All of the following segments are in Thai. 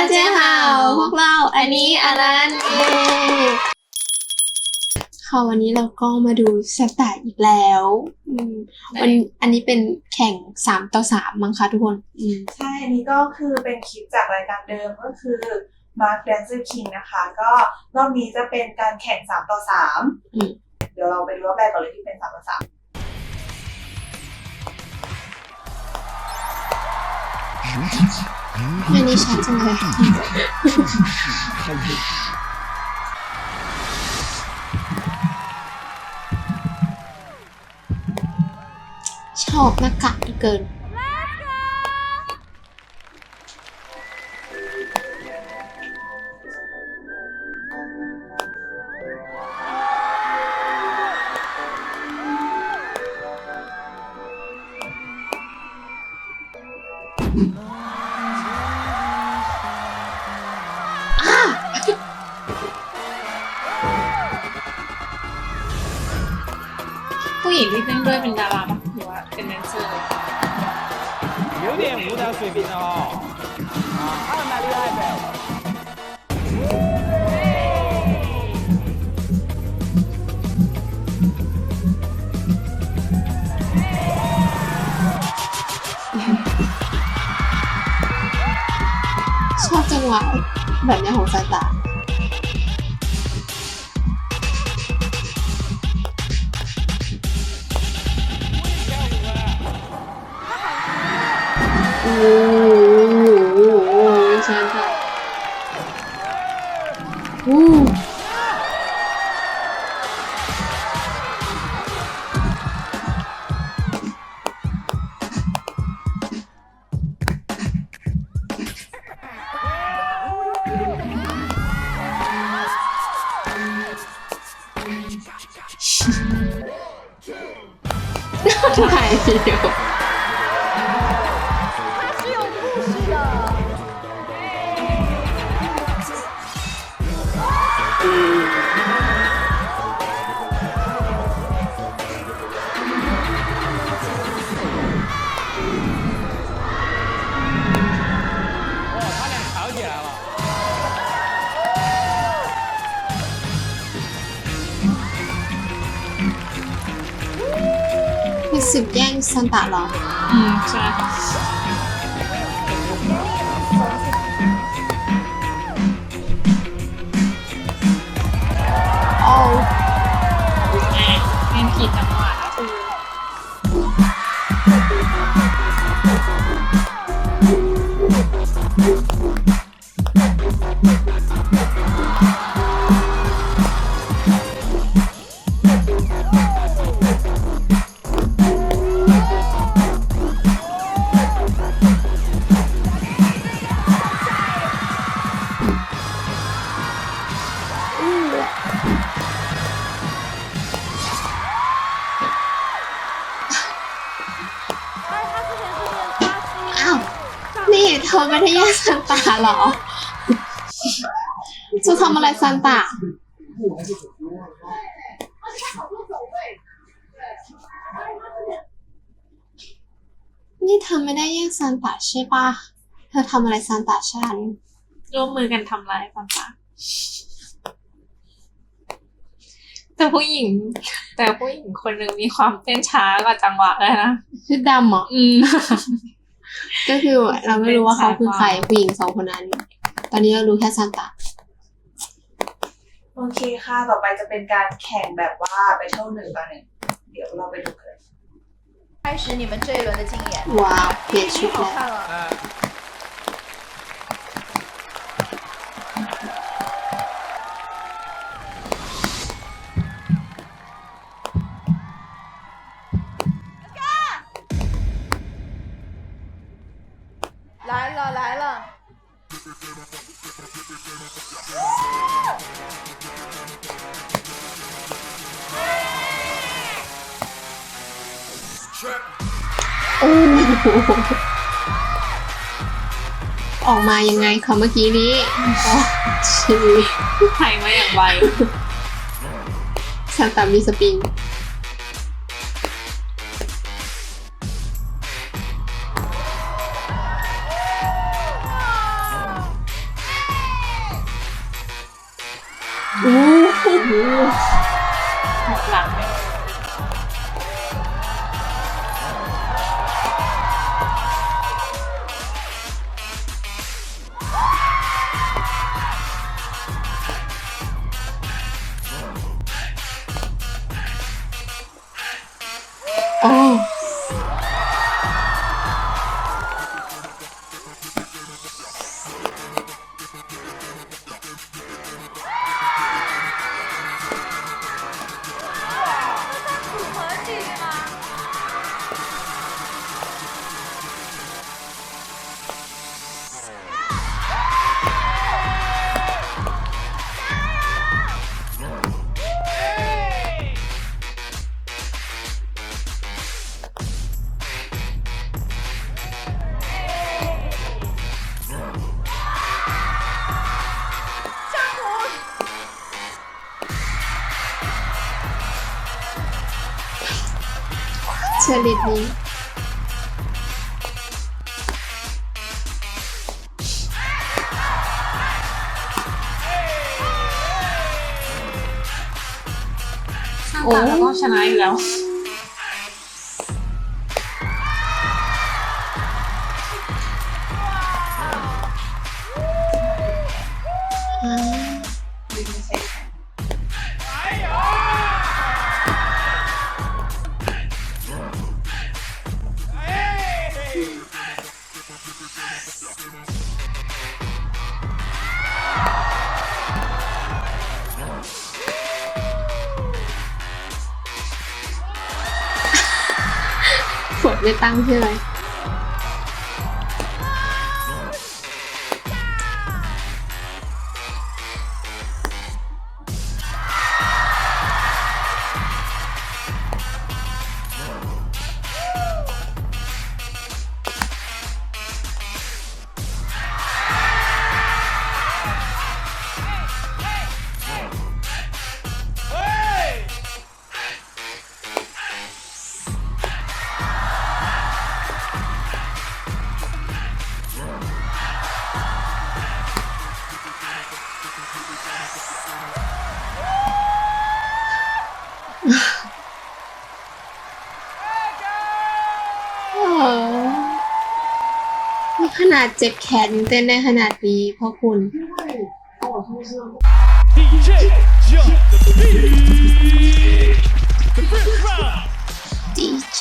าเจ้าฮาวพวกเราอันนี้อันนั้นเย้ค่ะวันนี้เราก็มาดูสแตทอีกแล้วอืมวันอันนี้เป็นแข่งสามต่อสามมั้งคะทุกคนอืมใช่ อันนี้ก็คือเป็นคลิปจากรายการเดิมก็คือ Mark Dancer King นะคะ ก็รอบนี้จะเป็นการแข่ง3ต่อ3อืมเดี๋ยวเราไปดูรอบแรกก่อนเลยที่เป็น3ต่อ 3อันนี้ชัดจังเลยชอบหน้ากากเกินผู้หญิงที่เต้นด้วยเป็นดาราปะหรือว่ าเป็นแดนเซอร์เลย 有点舞蹈水平的哦，啊，还蛮厉害的。 ชอบจังหวะแบบนี้ของซาตา หซ สึกแย่งซันตะเหรอ อืมใช่ค่ะ ตาเหรอจะทำอะไรซานตานี่เธอไม่ได้แย่งซานตาใช่ปะเธอทำอะไรซานตาฉันร่วมมือกันทำร้ายต่างๆแต่ผู้หญิง แต่ผู้หญิงคนหนึ่งมีความเต้นช้ากว่าจังหวะเลยนะคือดำเหรออืม ก็คือเราไม่รู้ว่าเขาคือใครผู้หญิงสองคนนั้น ตอนนี้เรารู้แค่ซานตาโอเคค่ะ ต่อไปจะเป็นการแข่งแบบว่าไปเท่าหนึ่งต่นหนึ่งเดี๋ยวเราไปดูกัน开始你们这一轮的竞演。哇，别去了。 ออกมายังไงคะเมื่อกี้นี้ชีไทยมาอย่างไรแซมตามีสปริง Ooh. เชอริดนี้สร้างตาแล้วก็ชนะอยู่แล้วอ่า ไปตั้งชื่ออะไร นาดเจ็บแขนยังเต้นได้ขนาดนี้เพราะคุณ DJ jump the beat. The first round. ดีเจ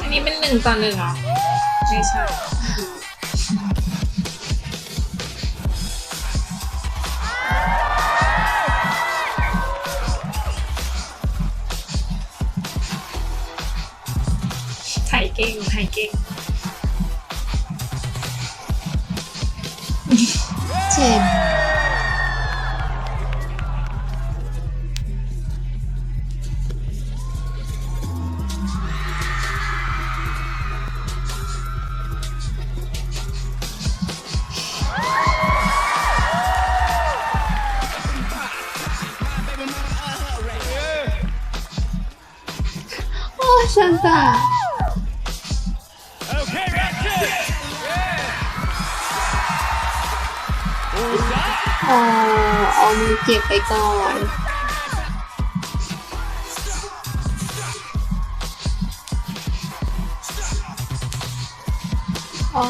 อันนี้เป็นหนึ่งต่อหนึ่งเหรอ ไม่ใช่ เก่งไทย อ๋อเอามือเก็บไปก่อนอ๋อ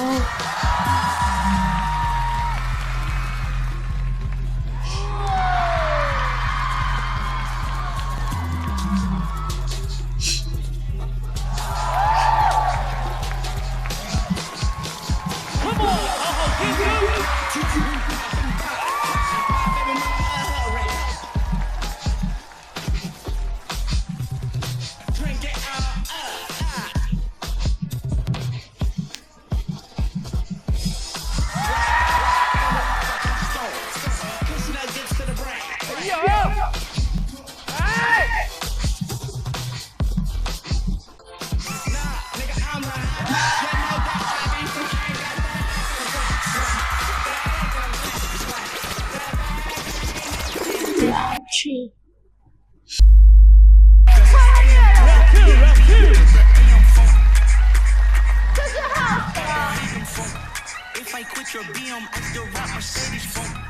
a BM rock Mercedes phone.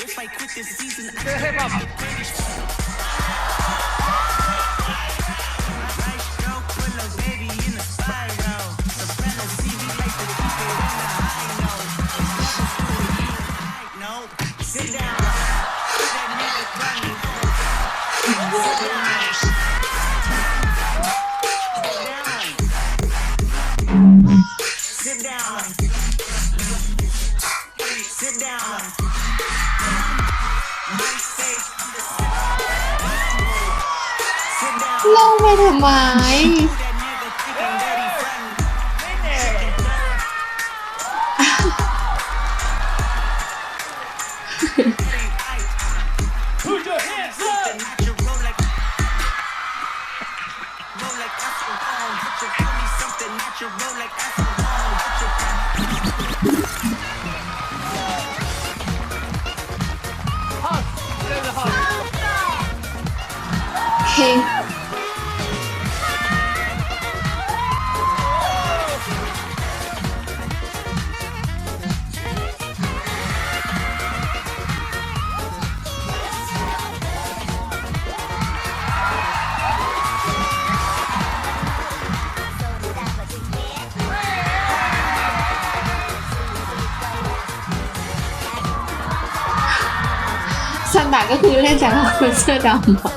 If I quit this season, I can hit hop British phone. Sit down. งไปทำไม สันดาก็คือเล่นจากคนเสื้อดำอะ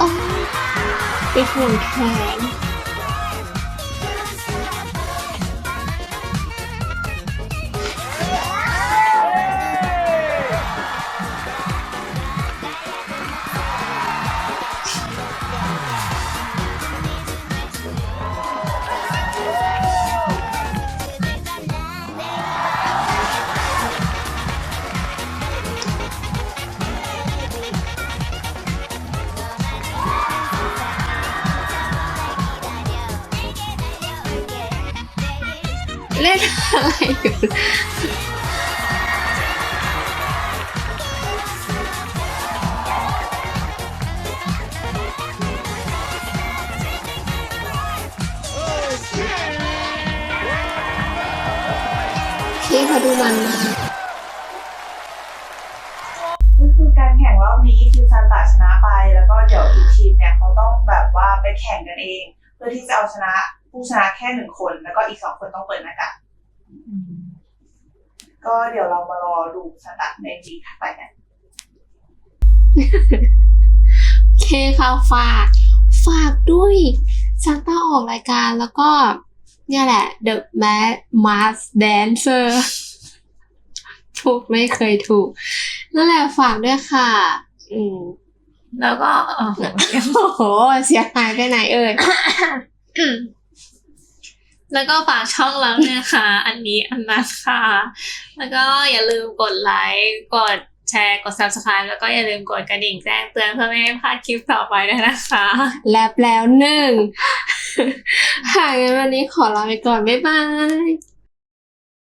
อ๋ เล่นอะไรอยู่พี่เขาดูมันมาก็คือการแข่งรอบนี้คือซานตาชนะไป แล้วก็เดี๋ยวอีกทีมเนี่ยเขาต้องแบบว่าไปแข่งกันเอง เพื่อที่จะเอาชนะ ผู้ชนะแค่หนึ่งคน แล้วก็อีกสองคนต้องเปิดหน้ากากก็เดี๋ยวเรามารอดูซานตาในวีถัดไปกันโอเคค่ะฝากฝากด้วยซานต้าออกรายการแล้วก็เนี่ยแหละ The Mad Mask Dancer ถูกไม่เคยถูก นั่นแหละฝากด้วยค่ะ อืมแล้วก็เออโอ้โห เสียหายไปไหนเอ่ย แล้วก็ฝากช่องเราเนี่ยค่ะ อันนี้อันนั้นค่ะ แล้วก็อย่าลืมกดไลค์กดแชร์กด subscribe แล้วก็อย่าลืมกดกระดิ่งแจ้งเตือนเพื่อไม่ให้พลาดคลิปต่อไปด้วยนะคะ แลบแล้วหนึ่งค่ะงั้นวันนี้ขอลาไปก่อน บ๊ายบาย